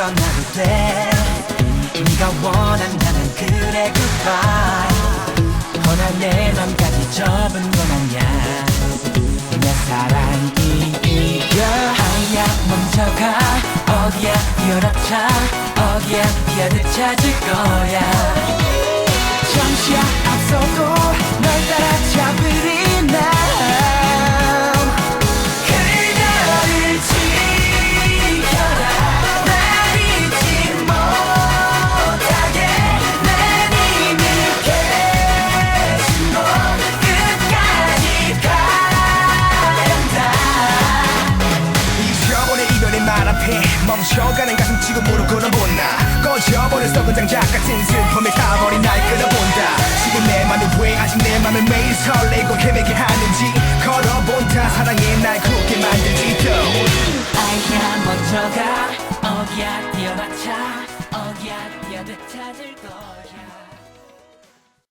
떠나도 돼. 네가 원한다는 그래 goodbye. 허나 내 맘까지 접은 건 아니야. 내 사랑이 이겨. 아야 멈춰가. 어디야 뛰어라 차. 어디야 피아를 찾을 거야. 앞에 멈춰가는 가슴 치고 무릎 꿇어본다. 꺼져버린 썩은 장작 같은 슬픔에 타버린 날 끌어본다. 지금 내 맘이 왜 아직 내 맘을 매일 설레고 헤매게 하는지 걸어본다 사랑에 날 굳게 만들지. 또 아이야 먼저 가 어기야 뛰어라차 어기야 뛰어들 찾을 거야